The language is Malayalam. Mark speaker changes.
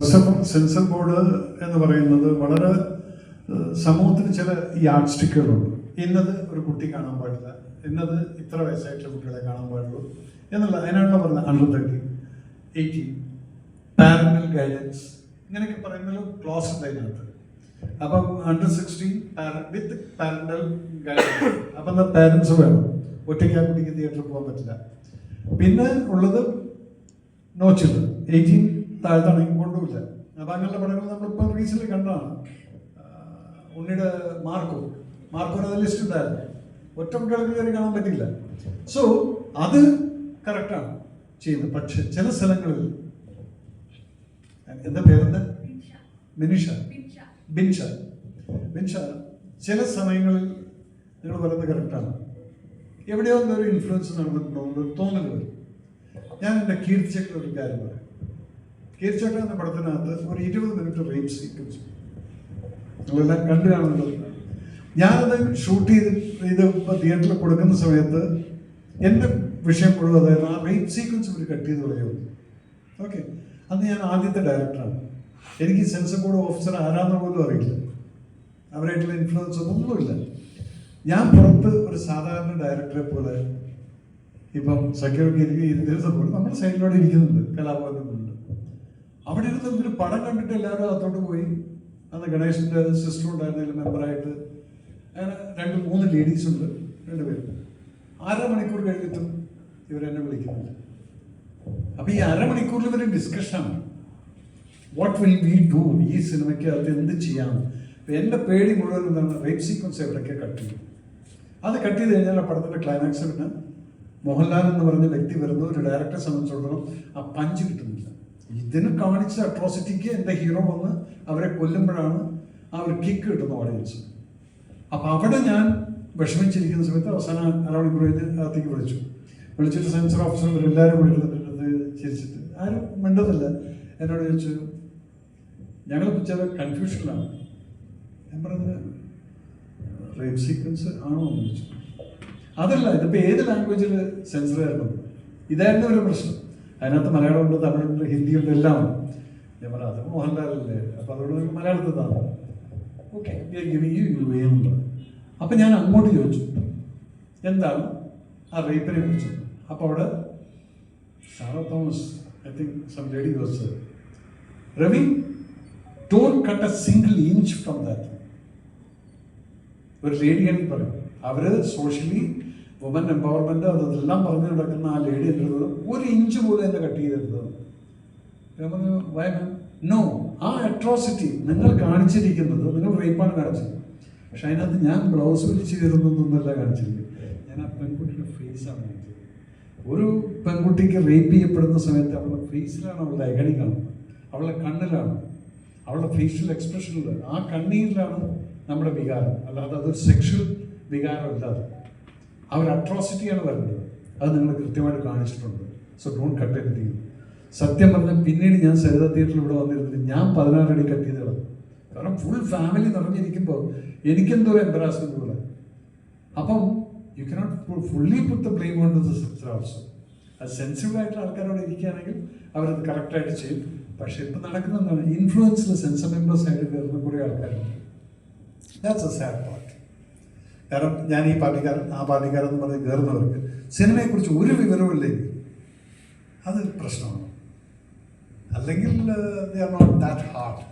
Speaker 1: സെൻസർ ബോർഡ് എന്ന് പറയുന്നത് വളരെ സമൂഹത്തിന് ചില യാഡ് സ്റ്റിക്കുകളുണ്ട് ഇന്നത് ഒരു കുട്ടി കാണാൻ പാടില്ല. ഇന്നത് ഇത്ര വയസ്സായിട്ടുള്ള കുട്ടികളെ കാണാൻ പാടുള്ളൂ എന്നുള്ള അതിനാണല്ലോ പറഞ്ഞത് under thirty eighteen parental guidance ഇങ്ങനെയൊക്കെ പറയുന്നത് ക്ലോസ് ഉണ്ട് അപ്പം under sixteen with parental guidance അപ്പം എന്താ പാരൻസ് വേണം. ഒറ്റയ്ക്ക് ആ കുട്ടിക്ക് തിയേറ്ററിൽ പോകാൻ പറ്റില്ല. പിന്നെ ഉള്ളത് നോ ചിൽഡ്രൻ എയ്റ്റീൻ താഴത്താണെങ്കിൽ കൊണ്ടുമില്ല. അപ്പം അങ്ങനെയുള്ള പടങ്ങൾ നമ്മളിപ്പോൾ റീസെന്റ് കണ്ടതാണ്. ഉണ്ണിയുടെ മാർക്കോ. മാർക്കോ അത് ലിസ്റ്റ് ഉണ്ടായിരുന്നു. ഒറ്റ കുട്ടികൾക്ക് കയറി കാണാൻ പറ്റില്ല സോ അത് കറക്റ്റാണ് ചെയ്യുന്നത് പക്ഷെ ചില സ്ഥലങ്ങളിൽ എന്താ പേരെന്താ? മിനിഷ. ബിൻഷ. ബിൻഷ. ചില സമയങ്ങളിൽ നിങ്ങൾ പറയുന്നത് കറക്റ്റാണ് എവിടെയോ ഒരു ഇൻഫ്ലുവൻസ് നടന്നിട്ടുണ്ടോ എന്നൊരു തോന്നൽ വരും ഞാൻ എന്റെ കീർത്തിച്ചക്ര ഒരു കാര്യം പറയാം. കീർത്തിച്ചക്ര എന്ന പടത്തിനകത്ത് ഒരു ഇരുപത് മിനിറ്റ് റേപ്പ് സീക്വൻസ് നിങ്ങളെല്ലാം കണ്ടു കാണുന്നത് ഞാനത് ഷൂട്ട് ചെയ്ത് ഇത് തിയേറ്ററിൽ കൊടുക്കുന്ന സമയത്ത് എന്റെ വിഷയം മുഴുവൻ ആ റേപ്പ് സീക്വൻസ് ഒരു കട്ട് ചെയ്ത് കളയുള്ളൂ ഓക്കെ അന്ന് ഞാൻ ആദ്യത്തെ ഡയറക്ടറാണ് എനിക്ക് സെൻസർ ബോർഡ് ഓഫീസർ ആരാന്ന് പോലും അറിയില്ല. അവരായിട്ടുള്ള ഇൻഫ്ലുവൻസ് ഒന്നുമില്ല ഞാൻ പുറത്ത് ഒരു സാധാരണ ഡയറക്ടറെ പോലെ ഇപ്പം സഖ്യമൊക്കെ ഇരിക്കും ഇരുന്നപ്പോൾ നമ്മുടെ സൈഡിലൂടെ ഇരിക്കുന്നുണ്ട്. കലാഭവനുണ്ട് അവിടെ ഇരുന്ന് ഒരു പടം കണ്ടിട്ട് എല്ലാവരും അകത്തോട്ട് പോയി. അന്ന് ഗണേശന്റെ സിസ്റ്റർ ഉണ്ടായിരുന്നതിൽ മെമ്പറായിട്ട് അങ്ങനെ രണ്ട് മൂന്ന് ലേഡീസ് ഉണ്ട് രണ്ടുപേരും. അര മണിക്കൂർ കഴിഞ്ഞിട്ടും ഇവരെന്നെ വിളിക്കുന്നില്ല. അപ്പൊ ഈ അരമണിക്കൂറിൽ ഇവർ ഡിസ്കഷനാണ് വാട്ട് വിൽ വി ഡു ഈ സിനിമയ്ക്ക് അത് എന്ത് ചെയ്യാം? എന്റെ പേടി മുഴുവൻ എന്താണ്? റേപ്പ് സീക്വൻസ് എവിടെയൊക്കെ കട്ട് ചെയ്യും? അത് കട്ട് ചെയ്ത് കഴിഞ്ഞാൽ ആ പടത്തിന്റെ ക്ലൈമാക്സ് പിന്നെ മോഹൻലാൽ എന്ന് പറഞ്ഞ വ്യക്തി വരുന്നു. ഒരു ഡയറക്ടറെ സംബന്ധിച്ചിടത്തോളം ആ പഞ്ച് കിട്ടുന്നില്ല. ഇതിന് കാണിച്ച അട്രോസിറ്റിക്ക് എന്റെ ഹീറോ വന്ന് അവരെ കൊല്ലുമ്പോഴാണ് ആ ഒരു കിക്ക് കിട്ടുന്ന ഓഡിയൻസ് അപ്പൊ അവിടെ ഞാൻ വിഷമിച്ചിരിക്കുന്ന സമയത്ത് അവസാന അരമണിക്കൂർ കഴിഞ്ഞ് അകത്തേക്ക് വിളിച്ചു. വിളിച്ചിട്ട് സെൻസർ ഓഫീസർ എല്ലാവരും എന്റെ ചിരിച്ചിട്ട് ആരും മിണ്ടുന്നില്ല എന്നോട് ചോദിച്ചു ഞങ്ങൾ ചില കൺഫ്യൂഷനിലാണ് ഞാൻ പറഞ്ഞത് റേപ്പ് സീക്വൻസ് ആണോ? എന്ന് ചോദിച്ചു. അതല്ല ഇതിപ്പോൾ ഏത് ലാംഗ്വേജിൽ സെൻസർ ആയിരുന്നു? ഇതായിരുന്നു ഒരു പ്രശ്നം. അതിനകത്ത് മലയാളമുണ്ട് തമിഴുണ്ട് ഹിന്ദിയുണ്ട് എല്ലാം ഞാൻ പറഞ്ഞു അത് മോഹൻലാലല്ലേ അപ്പോൾ അതുകൊണ്ട് മലയാളത്തിൽ തന്നെ ഓക്കെ യു യു എ എന്ന് അപ്പം ഞാൻ അങ്ങോട്ട് ചോദിച്ചു എന്താണ് ആ റേപ്പിനെ കുറിച്ച്? അപ്പോൾ അവിടെ സാറോ Thomas I think some lady was Ravi don't cut a single inch from that ഒരു ലേഡിയാണെങ്കിൽ പറയും അവർ സോഷ്യലി വുമൻ എംപവർമെന്റ് അതെല്ലാം പറഞ്ഞു നടക്കുന്ന ആ ലേഡി എന്റെ ഒരു ഇഞ്ച് പോലും എന്നെ കട്ട് ചെയ്തിരുന്നത്. പറഞ്ഞു വൈ നോ ആ അട്രോസിറ്റി നിങ്ങൾ കാണിച്ചിരിക്കുന്നത് നിങ്ങൾ റേപ്പാണ് കാണിച്ചത്. പക്ഷെ അതിനകത്ത് ഞാൻ ബ്ലൗസ് വലിച്ച് എന്നല്ല കാണിച്ചിരിക്കുന്നത് ഞാൻ ആ പെൺകുട്ടിയുടെ ഫേസാണ് കാണിച്ചത്. ഒരു പെൺകുട്ടിക്ക് റേപ്പ് ചെയ്യപ്പെടുന്ന സമയത്ത് അവളുടെ ഫേസിലാണ് അവളുടെ അഗണി കാണുന്നത്. അവളുടെ കണ്ണിലാണ്. അവളുടെ ഫേഷ്യൽ എക്സ്പ്രഷനിൽ ആ കണ്ണീരിലാണ് നമ്മുടെ വികാരം. അല്ലാതെ അതൊരു സെക്ഷൽ വികാരമല്ല ആ ഒരു അട്രോസിറ്റിയാണ് വരുന്നത്. അത് നിങ്ങൾ കൃത്യമായിട്ട് കാണിച്ചിട്ടുണ്ട്. സോ ഡോണ്ട് കട്ട് എനിത്തിങ് സത്യം പറഞ്ഞാൽ പിന്നീട് ഞാൻ സരിത തിയേറ്ററിൽ ഇവിടെ വന്നിരുന്നിട്ട് ഞാൻ പതിനാറടി കട്ട് ചെയ്ത് കളഞ്ഞു. കാരണം ഫുൾ ഫാമിലി നിറഞ്ഞിരിക്കുമ്പോൾ എനിക്കെന്തോ എംബറാസ്മെന്റ് പോലെ. അപ്പം you cannot fully put blame on the അത് സെൻസിറ്റീവ് ആയിട്ടുള്ള ആൾക്കാരോട് ഇരിക്കുകയാണെങ്കിൽ അവരത് കറക്റ്റായിട്ട് ചെയ്യും. പക്ഷെ ഇപ്പം നടക്കുന്ന എന്താണ് ഇൻഫ്ലുവൻസിൽ സെൻസർ മെമ്പേഴ്സ് ആയിട്ട് കയറുന്ന കുറേ ആൾക്കാരുണ്ട്. ദാറ്റ്സ് എ സാഡ് പാർട്ട് കാരണം ഞാൻ ഈ പാർട്ടിക്കാരൻ ആ പാർട്ടിക്കാരൻ എന്ന് പറഞ്ഞ് കയറുന്നവർക്ക് സിനിമയെക്കുറിച്ച് ഒരു വിവരവും ഇല്ലെങ്കിൽ അത് പ്രശ്നമാണ്. അല്ലെങ്കിൽ they are not that hard